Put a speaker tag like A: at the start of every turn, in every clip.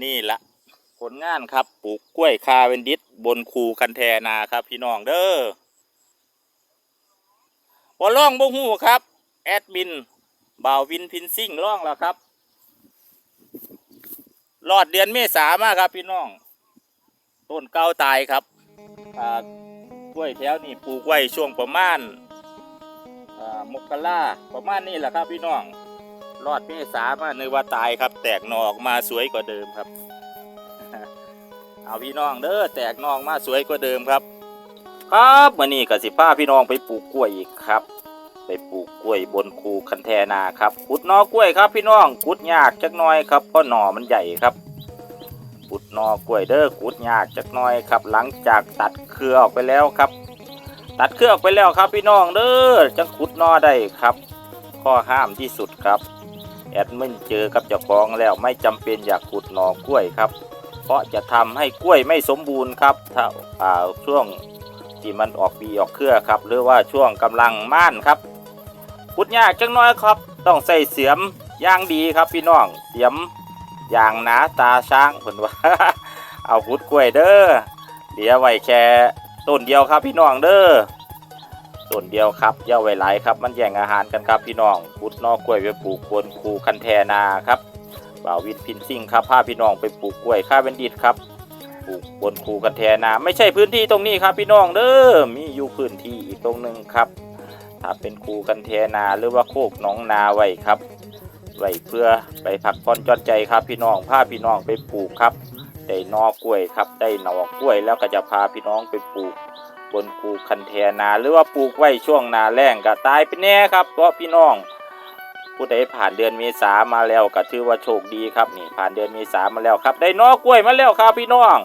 A: นี่ละผลงานครับปลูกกล้วยคาเวนดิสบนคูคันแทนาครับ พี่น้องเด้อบ่ล่องบ่ฮู้ครับ แอดมินบ่าววินพินซิ่งล่องแล้วครับรอดเดือนเมษามาครับ พี่น้อง ต้นเก้าตายครับกล้วยแถวนี่ปลูกไว้ช่วงประมาณมกราประมาณนี้แหละครับพี่น้อง รอดเมษามานึกว่าตายครับ แตกหนอออกมาสวยกว่าเดิมครับ เอาพี่น้องเด้อแตกหนองมาสวยกว่าเดิมครับ ครับมื่อนี้กสิป้าพี่น้องไปปลูกกล้วยอีกครับ ไปปลูกกล้วยบนคูคันแทนาครับขุดหนอกล้วยครับ พี่น้องขุดยากจักหน้อยครับเพราะหน่อมันใหญ่ครับขุดหนอกล้วยเด้อขุดยากจักหน้อยครับ หลังจากตัดเครือออกไปแล้วครับ ตัดเครือออกไปแล้วครับพี่น้องเด้อจังขุดหนอได้ครับ ข้อห้ามที่สุดครับ แอดมินเจอกับเจ้าของแล้วไม่จำเป็นอยากขุดหน่อกล้วยครับ เพราะจะทำให้กล้วยไม่สมบูรณ์ครับถ้าอ่าช่วงที่มันออกปีออกเครือครับ หรือว่าช่วงกำลังม่านครับขุดยากจังน้อยครับ ต้องใส่เสียมย่างดีครับพี่น้องเสียมอย่างหนาตาช้างเพิ่นว่า เอาขุดกล้วยเด้อเดี๋ยวไว้แค่ต้นเดียวครับพี่น้องเด้อ ต้นเดียวครับอย่าไว้หลายครับ มันแย่งอาหารกันครับพี่น้องพุดนอกกล้วยไปปลูกบนคูคันแทนาครับบ่าววินพินซิ่งครับพาพี่น้องไปปลูกกล้วยข้าเวนดิตครับปลูกบนคูคันแทนาไม่ใช่พื้นที่ตรงนี้ครับ พี่น้องเด้อมีอยู่พื้นที่อีกตรงหนึ่งครับ ถ้าเป็นคูคันแทนาหรือว่าโคกหนองนาไว้ครับไว้เพื่อไปพักผ่อนจอดใจครับพี่น้องพาพี่น้องไปปลูกครับได้นอกล้วยครับได้หนอกล้วยแล้วก็จะพาพี่น้องไปปลูก บนปลูกคันแทนาหรือว่าปลูกไว้ช่วงนาแล้งก็ตายไปแน่ครับเพราะพี่น้อง ผู้ใดผ่านเดือนเมษามาแล้วก็ถือว่าโชคดีครับนี่ผ่านเดือนเมษามาแล้วครับ ได้นอกล้วยมาแล้วครับพี่น้อง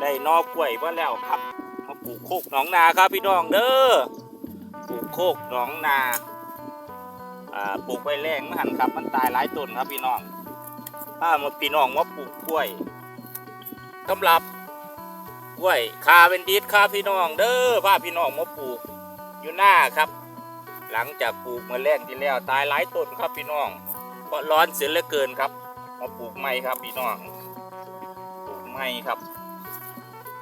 A: ได้นอกล้วยมาแล้วครับมาปลูกโคกหนองนาครับพี่น้องเด้อปลูกโคกหนองนาปลูกไว้แรงมันหันครับมันตายหลายต้นครับพี่น้องถ้ามาพี่น้องมาปลูกกล้วยสำหรับ กล้วยคาเป็นดิสครับพี่น้องเด้อพาพี่น้องมาปลูกอยู่หน้าครับ หลังจากปลูกเมื่อแรกที่แล้วตายหลายต้นครับพี่น้อง เพราะร้อนเสียเหลือเกินครับ มาปลูกใหม่ครับพี่น้องปลูกใหม่ครับ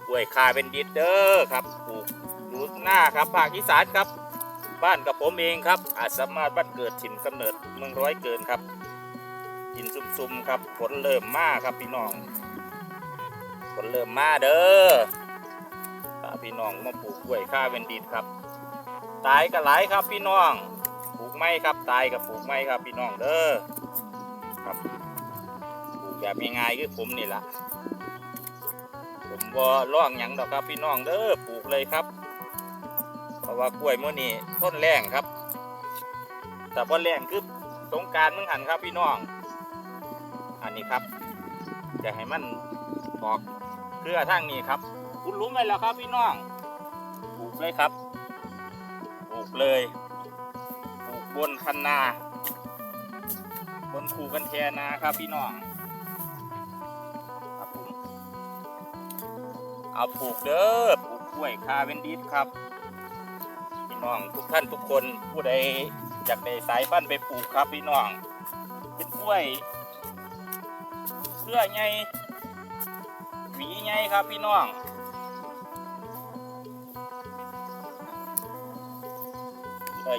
A: กล้วยคาเป็นดิสเด้อครับปลูกอยู่หน้าครับภาคอีสานครับ บ้านกับผมเองครับ อาจสามารถบ้านเกิดถิ่นกำเนิดเมืองร้อยเกินครับกินซุ่มๆครับฝนเริ่มมาครับพี่น้อง เริ่มมาเด้อตาพี่น้องมาปลูกกล้วยข้าเวนดิตครับ ตายก็หลายครับพี่น้อง ปลูกไม้ครับตายกับปลูกไม้ครับพี่น้องเด้อ ครับ ปลูกแบบง่ายๆคือผมนี่แหละผมบ่ร่องหยังดอกครับพี่น้องเด้อ ปลูกเลยครับ เพราะว่ากล้วยมื้อนี้ต้นแรงครับ แต่ว่าแรงคือสงการมึงหันครับพี่น้อง อันนี้ครับจะให้มันออก เครือทางนี้ครับ คุณรู้ไหมล้วครับพี่น้องปลูกเลยครับปลูกเลยปลูกบนคันนาบนคูกันแทนาครับพี่น้องครับผมเอาปลูกเด้อปลูกกล้วยคาเวนดิสครับพี่น้องทุกท่านทุกคนผู้ใดอยากได้สายพันธุ์ไปปลูกครับพี่น้องเป็นกล้วยเครื อใหญ่หวีไงครับพี่น้อง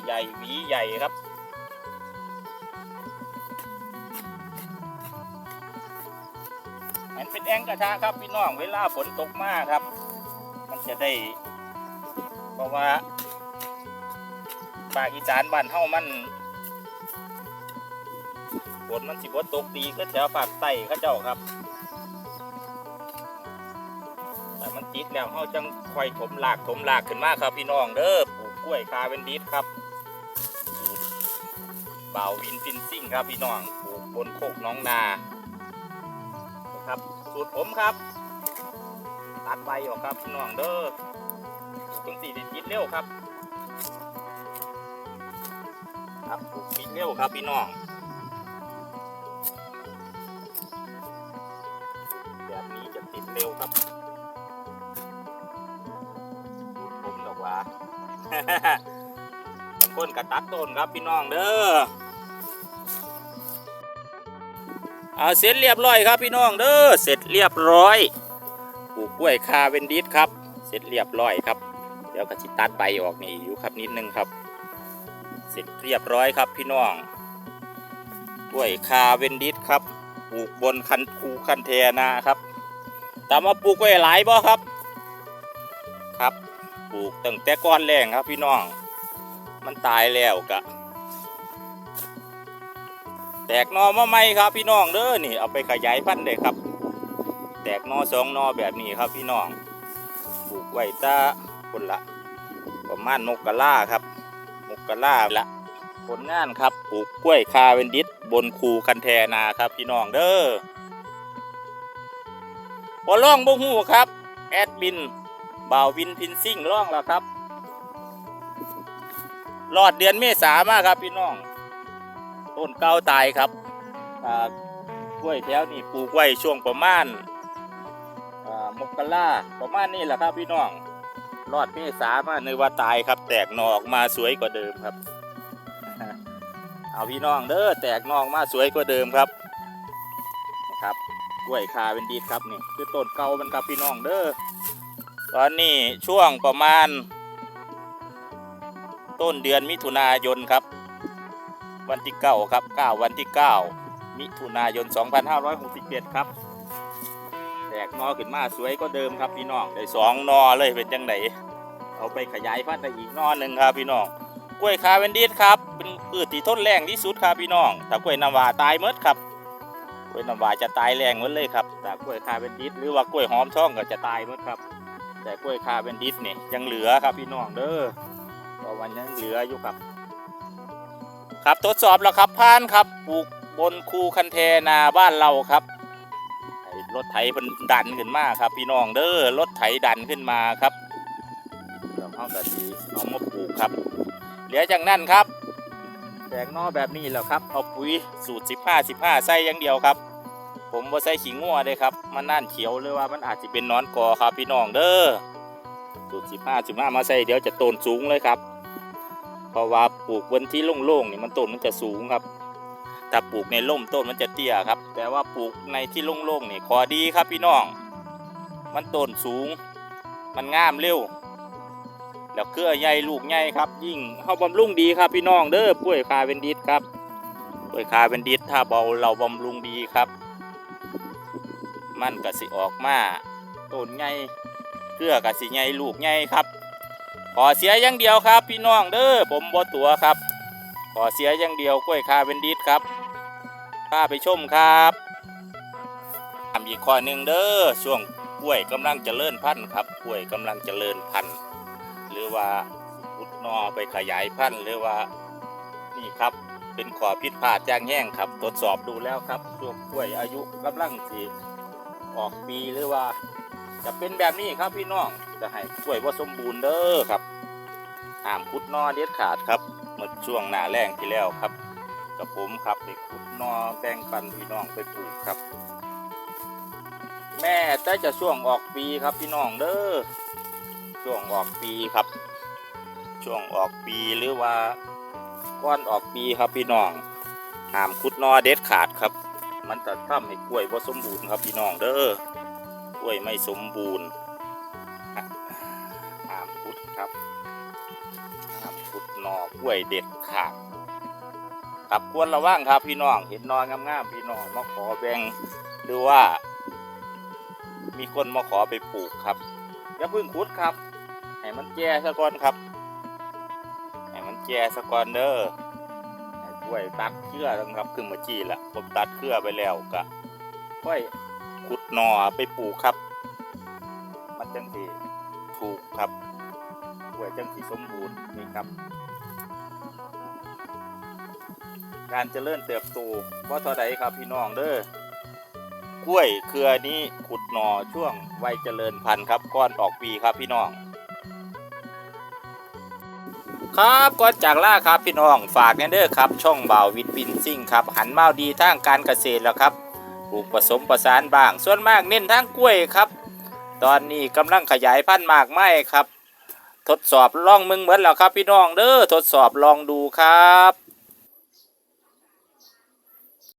A: ใหญ่หวีใหญ่ครับมันเป็นแองกระทะครับพี่น้องเวลาฝนตกมากครับ มันจะได้เพราะว่าภาคอีสานบ้านเฮามันฝนมันสิบ่ตกดีก็แถวภาคใต้เขาเจ้าครับ เนติดแล้วเขาจังค่อยถมหลากถมหลากขึ้นมาครับพี่น้องเด้อปลูกกล้วยคาเวนดิสครับสูตรบ่าววินฟินซิ่งครับพี่น้องปลูกบนโคกน้องนานะครับสูตรผมครับ ตัดใบออกครับพี่น้องเด้อปลูกจังสี่ติดเร็วครับ ครับปลูกติดเร็วครับพี่น้องแบบนี้จะติดเร็วครับ คนกระตัดต้นครับพี่น้องเด้อเอาเสร็จเรียบร้อยครับพี่น้องเด้อเสร็จเรียบร้อยปลูกกล้วยคาเวนดิสครับ เสร็จเรียบร้อยครับ เดี๋ยวก็จิตัดใบออกนี่อยู่ครับนิดนึงครับ เสร็จเรียบร้อยครับพี่น้องกล้วยคาเวนดิสครับปลูกบนคันคูคันเทนาครับแตามมาปลูกไว้หลายบ่ครับครับ ปลูกตั้งแต่ก้อนแรงครับพี่น้อง มันตายแล้วกะ แตกนอมาใหมครับพี่น้องเด้อนี่เอาไปขยายพันธุ์ได้ครับ แตกนอสองนอแบบนี้ครับพี่น้อง ปลูกไว้ตาคนละ ประมาณมกราครับมกราละผลงานครับปลูกกล้วยคาเวนดิสบนคูคันแทนาครับพี่น้องเด้อพอล่องบ่ฮู้ครับ แอดมิน บ่าววินพินซิ่งล่องแล้วครับรอดเดือนเมษามาครับพี่น้อง ต้นเก้าตายครับอ่ากล้วยแถวนี่ปลูกไว้ช่วงประมาณอ่ามกราประมาณนี้แหละครับพี่น้องรอดเมษามาในว่าตายครับ แตกหนอออกมาสวยกว่าเดิมครับ เอาพี่น้องเด้อแตกนอกมาสวยกว่าเดิมครับนะครับกล้วยคาเป็นดีครับนี่คือต้นเก่ามันครับพี่น้องเด้อ ตอนนี้ช่วงประมาณ ต้นเดือนมิถุนายนครับ วันที่เก้าครับเก้าวันที่เก้ามิถุนายน 2567 ครับ แตกนอขึ้นมาสวยก็เดิมครับพี่น้องได้สองนอเลยเป็นจังไดเอาไปขยายพันธุ์ได้อีกนอหนึ่งครับพี่น้องกล้วยคาเวนดิสครับ เป็นพืชที่ทนแรงที่สุดครับพี่น้องถ้ากล้วยน้ำว้าตายหมดครับกล้วยน้ำว้าจะตายแรงหมดเลยครับแต่กล้วยคาเวนดิสหรือว่ากล้วยหอมช่องก็จะตายหมดครับ แต่กล้วยคาเวนดิสเนี่ยังเหลือครับพี่น้องเด้อวันยังเหลืออยู่ครับ ครับทดสอบแล้วครับผ่านครับปลูกบนคูคันเทนาบ้านเราครับรถไถมันดันขึ้นมาครับ พี่น้องเด้อรถไถดันขึ้นมาครับเดี๋ยวเอาแต่ทีเอามาปลูกครับ เหลือจากนั้นครับแตกนอแบบนี้แล้วครับเอาปุ๋ยสูตร 15 15ใส่อย่างเดียวครับ ผมว่าใส่ขิงงัวเลยครับมันน่านเขียวเลยว่ามันอาจจะเป็นนอนกอครับพี่น้องเด้อสูตร15 15มาใส่เดี๋ยวจะโตนสูงเลยครับเพราะว่าปลูกบนที่โล่งๆนี่มันต้นมันจะสูงครับถ้าปลูกในร่มต้นมันจะเตี้ยครับ แต่ว่าปลูกในที่โล่งๆนี่ขอดีครับพี่น้อง มันต้นสูง มันงามเร็วแล้วเครือใหญ่ลูกใหญ่ครับ ยิ่งเข้าบำรุงดีครับพี่น้องเด้อป่วยคาเป็นดิษครับป่วยคาเป็นดิษถ้าเบาเราบำรุงดีครับ มันก็สิออกมาต้นใหญ่เครือก็สิใหญ่ลูกใหญ่ครับ ขอเสียอย่างเดียวครับ พี่น้องเด้อผมบ่ตัวครับ ขอเสียอย่างเดียวกล้วยคาเป็นดิสครับพาไปชมครับทำอีกข้อหนึ่งเด้อช่วงกล้วยกำลังจเจริญพันธุ์ครับกล้วยกำลังจเจริญพันธุ์หรือว่าพุดนอไปขยายพันธุ์หรือว่านี่ครับเป็นขอพิษพลาดย่างแห้งครับ ตรวจสอบดูแล้วครับช่วงกล้วยอายุกำลังสี ออกปีหรือว่า จะเป็นแบบนี้ครับพี่น้องจะให้กล้วยว่าสมบูรณ์เด้อครับห้ามขุดนอเด็ดขาดครับเมื่อช่วงหน้าแรงที่แล้วครับกับผมครับไปขุดนอแบ่งปันพี่น้องไปปลูกครับ แม่แต่จะช่วงออกปีครับพี่น้องเด้อช่วงออกปีครับ ช่วงออกปีหรือว่าก้อนออกปีครับพี่น้องห้ามขุดนอเด็ดขาดครับ มันจะทำให้กล้วยว่สมบูรณ์ครับพี่น้องเด้อกล้วยไม่สมบูรณ์อะห้ามพุดครับห้ามพุดหนอกล้วยเด็ดขาดครับควรระวังครับพี่น้องเห็นนอนงามๆพี่น้องมาขอแบ่งหรือว่า มีคนมาขอไปปลูกครับอย่าเพึ่งคุดครับให้มันแก่ซะก่อนครับให้มันแก่ซะก่อนเด้อ ให้กล้วยตัดเครือแล้วครับขึ้นมาจี้ละผมตัดเครือไปแล้วก็ค่อยขุดหน่อไปปลูกครับ มันจังสีถูกครับกล้วยจังสีสมบูรณ์นี่ครับ การเจริญเติบโตว่าเท่าใดครับพี่น้องเด้อกล้วยเครือนี้ขุดหน่อช่วงวัยเจริญพันธุ์ครับก้อนออกปีครับพี่น้อง ครับก็จากล่าครับพี่น้องฝากแน่เด้อครับ ช่องบ่าววิดวินซิ่งครับ หันมาดีทางการเกษตรแล้วครับปลูกผสมประสานบ้าง ส่วนมากเน้นทั้งกล้วยครับ ตอนนี้กำลังขยายพันธุ์มากไม้ครับ ทดสอบลองมึงเหมือนแล้วครับ พี่น้องเด้อทดสอบลองดูครับ